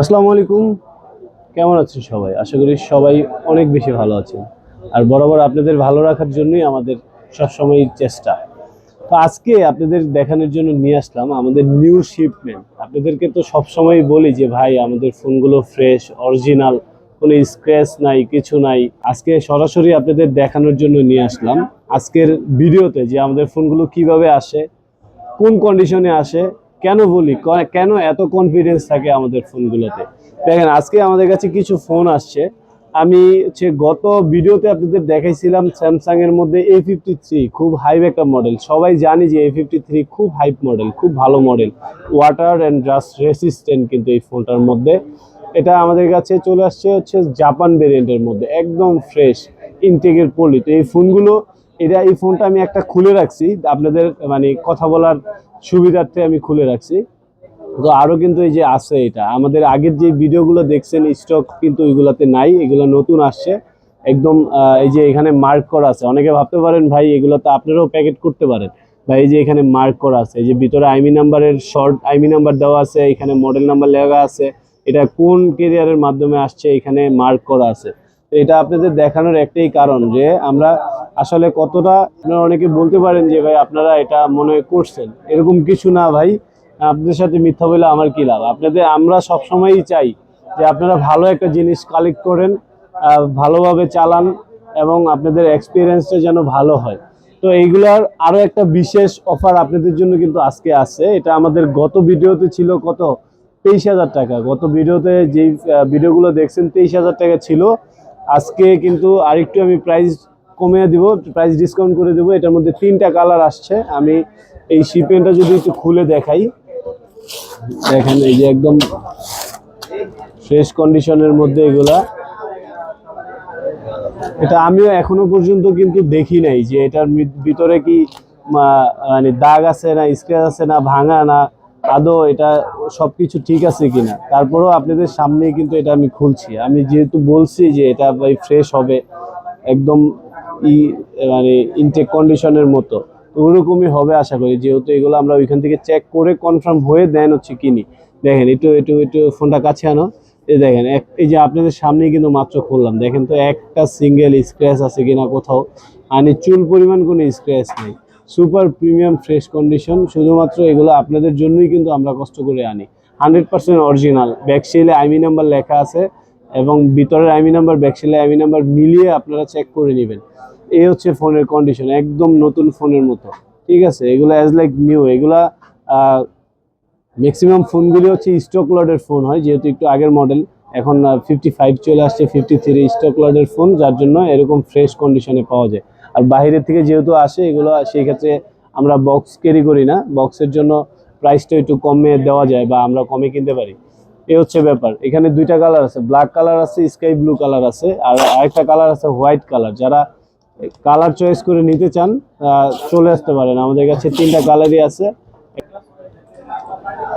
আসসালামু আলাইকুম। কেমন আছেন সবাই? আশা করি সবাই অনেক বেশি ভালো আছেন। আর বরাবর আপনাদের ভালো রাখার জন্যই আমাদের সবসময় চেষ্টা। তো আজকে আপনাদের দেখানোর জন্য নিয়ে আসলাম আমাদের নিউ শিপমেন্ট আপনাদেরকে তো সবসময় বলি যে, ভাই, আমাদের ফোনগুলো ফ্রেশ অরিজিনাল কোনো স্ক্র্যাচ নাই, কিছু নাই। আজকে সরাসরি আপনাদের দেখানোর জন্য নিয়ে আসলাম। আজকের ভিডিওতে যে আমাদের ফোনগুলো কীভাবে আসে, কোন কন্ডিশনে আসে কেন বলি? কেন এত কনফিডেন্স থাকে আমাদের ফোনগুলোতে? দেখেন, আজকে আমাদের কাছে কিছু ফোন আসছে। আমি হচ্ছে গত ভিডিওতে আপনাদের দেখাইছিলাম স্যামসাং এর মধ্যে এ ফিফটি থ্রি খুব হাইপ একটা মডেল সবাই জানি যে এ ফিফটি থ্রি খুব হাইপ মডেল খুব ভালো model water and dust resistant কিন্তু এই ফোনটার মধ্যে। এটা আমাদের কাছে চলে আসছে হচ্ছে জাপান ভেরিয়েন্টের মধ্যে, একদম ফ্রেশ ইনটেকের পলি তো এই ফোনগুলো এটা এই ফোনটা আমি একটা খুলে রাখছি। আপনাদের মানে কথা বলার সুবিধার্থে আমি খুলে রাখছি। তো আরও কিন্তু এই যে আছে এটা, আমাদের আগের যে ভিডিওগুলো দেখছেন স্টক কিন্তু ওইগুলোতে নাই, এগুলো নতুন আসছে। একদম এই যে এখানে মার্ক করা আছে। অনেকে ভাবতে পারেন, ভাই, এগুলো তো আপনারাও প্যাকেট করতে পারেন। বা এই যে এখানে মার্ক করা আছে, এই যে ভিতরে আইমি নাম্বারের শর্ট আইমি নাম্বার দেওয়া আছে, এখানে মডেল নাম্বার লেখা আছে। এটা কোন কেরিয়ারের মাধ্যমে আসছে, এখানে মার্ক করা আছে। এটা আপনাদের দেখানোর একটাই কারণ যে আমরা আসলে কতটা আপনারা অনেকে বলতে পারেন যে, ভাই, আপনারা এটা মনে করছেন। এরকম কিছু না, ভাই। আপনাদের সাথে মিথ্যা বলে আমার কি লাভ? আপনাদের, আমরা সবসময়ই চাই যে আপনারা ভালো একটা জিনিস কালেক্ট করেন ভালোভাবে চালান এবং আপনাদের এক্সপিরিয়েন্সটা যেন ভালো হয়। তো এইগুলার আরও একটা বিশেষ অফার আপনাদের জন্য কিন্তু আজকে আছে। এটা আমাদের গত ভিডিওতে ছিল কত? তেইশ হাজার টাকা। গত ভিডিওতে যেই ভিডিওগুলো দেখছেন, তেইশ হাজার টাকা ছিল। আজকে কিন্তু আরেকটু আমি প্রাইস কমিয়ে দিব প্রাইস ডিসকাউন্ট করে দেবো। এটার মধ্যে তিনটা কালার আসছে। আমি এই শিপেনটা যদি একটু খুলে দেখাই। দেখেন, এই যে একদম ফ্রেশ কন্ডিশনের মধ্যে এগুলা। এটা আমিও এখনও পর্যন্ত কিন্তু দেখি নাই যে এটার ভিতরে কি মানে দাগ আছে না স্ক্র্যাচ আছে না, ভাঙা না আদৌ এটা সবকিছু ঠিক আছে কিনা? তারপরেও আপনাদের সামনেই কিন্তু এটা আমি খুলছি। আমি যেহেতু বলছি যে এটা ভাই ফ্রেশ হবে, একদম ই মানে ইনটেক কন্ডিশনের মতো ওরকমই হবে আশা করি। যেহেতু এগুলো আমরা ওইখান থেকে চেক করে কনফার্ম হয়ে দেন হচ্ছে কিনি। দেখেন, একটু একটু একটু ফোনটা কাছে আনো। এই দেখেন, এক, এই যে আপনাদের সামনেই কিন্তু মাত্র খুললাম। দেখেন তো একটা সিঙ্গেল স্ক্র্যাচ আছে কিনা কোথাও। মানে চুল পরিমাণ কোনো স্ক্র্যাচ নেই। সুপার প্রিমিয়াম ফ্রেশ কন্ডিশন, শুধুমাত্র এগুলো আপনাদের জন্যই কিন্তু আমরা কষ্ট করে আনি। Hundred percent original. ব্যাকসেলে IMEI number লেখা আছে এবং ভিতরের আইমি নাম্বার ব্যাকসেলে আইমি নাম্বার মিলিয়ে আপনারা চেক করে নেবেন। এই হচ্ছে ফোনের কন্ডিশন একদম নতুন ফোনের মতো। ঠিক আছে? এগুলো অ্যাজ লাইক নিউ এগুলা ম্যাক্সিমাম ফোনগুলি হচ্ছে স্টক লটের ফোন হয়, যেহেতু একটু আগের মডেল এখন ফিফটি ফাইভ চলে আসছে ফিফটি থ্রি স্টক লটের ফোন যার জন্য এরকম ফ্রেশ কন্ডিশনে পাওয়া যায়। আর বাইরের থেকে যেহেতু আসে এগুলো, সেই ক্ষেত্রে আমরা বক্স ক্যারি করি না। বক্সের জন্য প্রাইসটা একটু কমে দেওয়া যায় বা আমরা কমে কিনতে পারি। এই হচ্ছে ব্যাপার। এখানে দুইটা কালার আছে ব্ল্যাক কালার আছে স্কাই ব্লু কালার আছে, আর আরেকটা কালার আছে হোয়াইট কালার যারা কালার চয়েস করে নিতে চান চলে আসতে পারেন। আমাদের কাছে তিনটা কালারই আছে।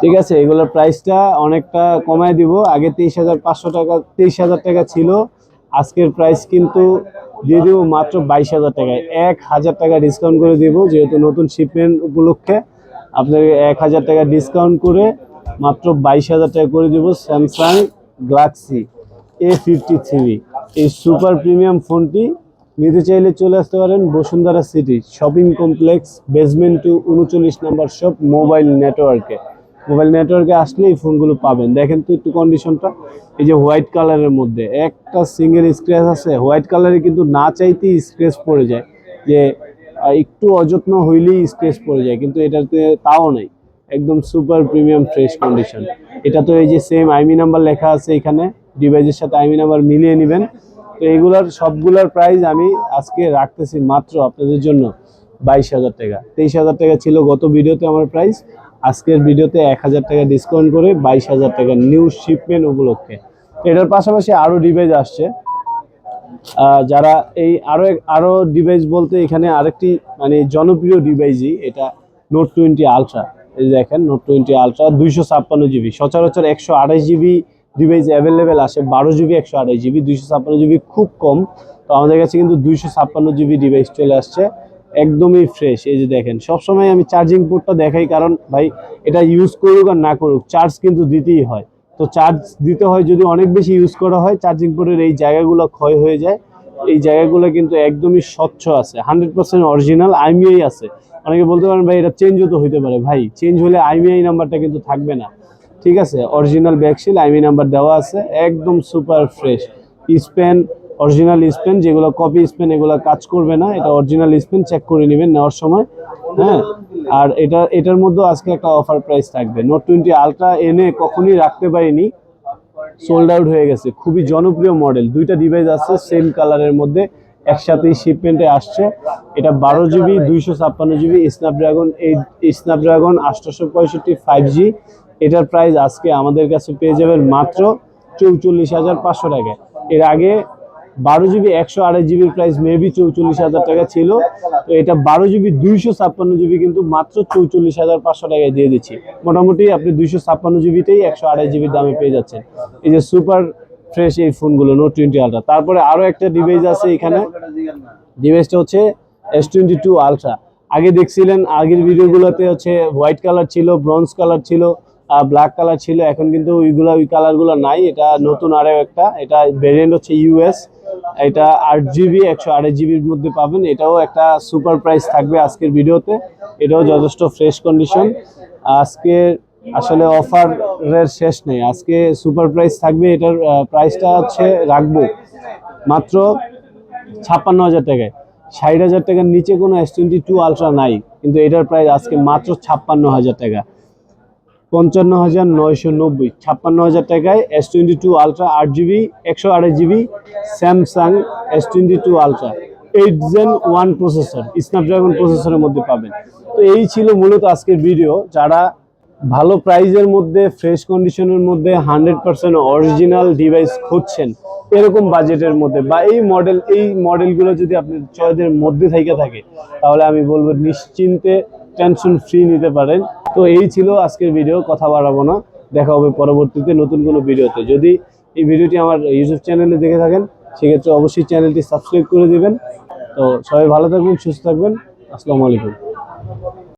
ঠিক আছে, এগুলোর প্রাইসটা অনেকটা কমায় দিব। আগে তেইশ হাজার পাঁচশো টাকা, তেইশ হাজার টাকা ছিল। আজকের প্রাইস কিন্তু দিয়ে দেবো মাত্র বাইশ হাজার টাকায়। এক হাজার টাকা ডিসকাউন্ট করে দেবো, যেহেতু নতুন শিপমেন্ট উপলক্ষে আপনাকে এক হাজার টাকা ডিসকাউন্ট করে মাত্র বাইশ হাজার টাকা করে দেবো Samsung Galaxy A fifty three এই সুপার প্রিমিয়াম ফোনটি নিতে চাইলে চলে আসতে পারেন Bashundhara city shopping complex basement two উনচল্লিশ নাম্বার শপ মোবাইল নেটওয়ার্কে মোবাইল নেটওয়ার্কে আসলে এই ফোনগুলো পাবেন। দেখেন তো একটু কন্ডিশনটা এই যে হোয়াইট কালারের মধ্যে, একটা সিঙ্গেল স্ক্র্যাচ আছে হোয়াইট কালারে কিন্তু না চাইতেই স্ক্র্যাচ পড়ে যায়। যে একটু অযত্ন হইলেই স্ক্র্যাচ পড়ে যায়, কিন্তু এটাতে তাও নেই। একদম সুপার প্রিমিয়াম ফ্রেশ কন্ডিশন এটা তো এই যে সেম আইমি নাম্বার লেখা আছে এখানে ডিভাইসের সাথে আইমি নাম্বার মিলিয়ে নেবেন। তো এগুলার সবগুলার প্রাইস আমি আজকে রাখতেছি মাত্র আপনাদের জন্য বাইশ হাজার টাকা। তেইশ হাজার টাকা ছিল গত ভিডিওতে আমার প্রাইস আজকের ভিডিওতে এক হাজার টাকা ডিসকাউন্ট করে বাইশ হাজার টাকা নিউ শিপমেন্ট উপলক্ষে। এটার পাশাপাশি আরও ডিভাইস আসছে। যারা এই আরও এক- আরও ডিভাইস বলতে এখানে আরেকটি মানে জনপ্রিয় ডিভাইসই এটা নোট টোয়েন্টি আলট্রা এই দেখেন নোট টোয়েন্টি আলট্রা দুইশো ছাপ্পান্ন জিবি সচরাচর একশো আঠাশ জিবি ডিভাইস অ্যাভেলেবেল আসে, বারো জিবি একশো আঠাশ জিবি দুইশো ছাপ্পান্ন জিবি খুব কম। তো আমাদের কাছে কিন্তু দুইশো ছাপ্পান্ন জিবি ডিভাইস চলে আসছে। একদমই ফ্রেশ এই যে দেখেন, সবসময় আমি চার্জিং পোর্টটা দেখাই, কারণ ভাই এটা ইউজ করুক আর না করুক চার্জ কিন্তু দিতেই হয়। তো চার্জ দিতে হয় যদি অনেক বেশি ইউজ করা হয় চার্জিং পোর্টের এই জায়গাগুলো ক্ষয় হয়ে যায়। এই জায়গাগুলো কিন্তু একদমই স্বচ্ছ আছে হান্ড্রেড পার্সেন্ট অরিজিনাল আইমিআই আছে। অনেকে বলতে পারেন, ভাই, এটা চেঞ্জও তো হইতে পারে। ভাই চেঞ্জ হলে আইমিআই নাম্বারটা কিন্তু থাকবে না। ঠিক আছে অরিজিনাল ব্যাকশিল আইমি নাম্বার দেওয়া আছে, একদম super fresh S pen original S pen, যেগুলো কপি স্পেন, এগুলো কাজ করবে না। এটা অরিজিনাল স্পেন, চেক করে নেবেন নেওয়ার সময়। হ্যাঁ? আর এটা, এটার মধ্যেও আজকে একটা অফার প্রাইস থাকবে। নোট টোয়েন্টি আলট্রা এনে কখনই রাখতে পারিনি। সোল্ড আউট হয়ে গেছে। খুবই জনপ্রিয় মডেল দুইটা ডিভাইস আছে সেম কালারের মধ্যে। একসাথেই শিপমেন্টে আসছে। এটা বারো জিবি দুইশো ছাপ্পান্ন জিবি স্ন্যাপড্রাগন এইট স্ন্যাপড্রাগন আটশোশো পঁয়ষট্টি ফাইভ জি এটার প্রাইস আজকে আমাদের কাছে পেয়ে যাবেন মাত্র চৌচল্লিশ হাজার পাঁচশো টাকায়। এর আগে বারো জিবি একশো আড়াই জিবির প্রাইস মেবি চৌচল্লিশ হাজার টাকা ছিল। তো এটা বারো জিবি দুইশো ছাপ্পান্ন জিবি কিন্তু মাত্র চৌচল্লিশ হাজার পাঁচশো টাকায় দিয়ে দিচ্ছি। মোটামুটি আপনি দুইশো ছাপ্পান্ন জিবিতেই একশো আড়াই জিবির দামে পেয়ে যাচ্ছেন। এই যে সুপার ফ্রেশ এই ফোনগুলো নোট টোয়েন্টি আলট্রা তারপরে আরও একটা ডিভাইস আছে এখানে। ডিভাইসটা হচ্ছে এস টোয়েন্টি টু আলট্রা আগে দেখছিলেন, আগের ভিডিওগুলোতে হচ্ছে হোয়াইট কালার ছিল ব্রঞ্জ কালার ছিল। ব্ল্যাক কালার ছিল, এখন কিন্তু ওইগুলো, ওই কালারগুলো নাই, এটা নতুন আরও একটা, এটা ভেরিয়েন্ট হচ্ছে ইউএস এটা আট জিবি একশো আড়াই জিবির মধ্যে পাবেন, এটাও একটা সুপার প্রাইস থাকবে আজকের ভিডিওতে, এটাও যথেষ্ট ফ্রেশ কন্ডিশন আজকে আসলে অফারের শেষ নেই, আজকে সুপার প্রাইস থাকবে, এটার প্রাইসটা হচ্ছে রাখব, মাত্র ছাপ্পান্ন হাজার টাকায়, ষাট হাজার টাকার নিচে কোনো এস টোয়েন্টি টু আলট্রা নাই, কিন্তু এটার প্রাইস আজকে মাত্র ছাপ্পান্ন হাজার টাকা পঞ্চান্ন হাজার নয়শো নব্বই, ছাপ্পান্ন হাজার টাকায় এস টোয়েন্টি টু আলট্রা আট জিবি, একশো আড়াই GB Samsung S twenty two ultra eight gen one processor Snapdragon প্রসেসরের মধ্যে পাবেন। তো এই ছিল মূলত আজকের ভিডিও যারা ভালো প্রাইজের মধ্যে ফ্রেশ কন্ডিশনের মধ্যে হান্ড্রেড পার্সেন্ট অরিজিনাল ডিভাইস খুঁজছেন, এরকম বাজেটের মধ্যে বা এই মডেল এই মডেলগুলো যদি আপনার চয়েসের মধ্যে থেকে থাকে, তাহলে আমি বলব নিশ্চিন্তে টেনশন ফ্রি নিতে পারেন। তো এই ছিল আজকের ভিডিও কথা বাড়াবো না। দেখা হবে পরবর্তীতে নতুন কোনো ভিডিওতে যদি এই ভিডিওটি আমার ইউটিউব চ্যানেলে দেখে থাকেন, সেক্ষেত্রে অবশ্যই চ্যানেলটি সাবস্ক্রাইব করে দিবেন। তো সবাই ভালো থাকবেন, সুস্থ থাকবেন। আসসালামু আলাইকুম।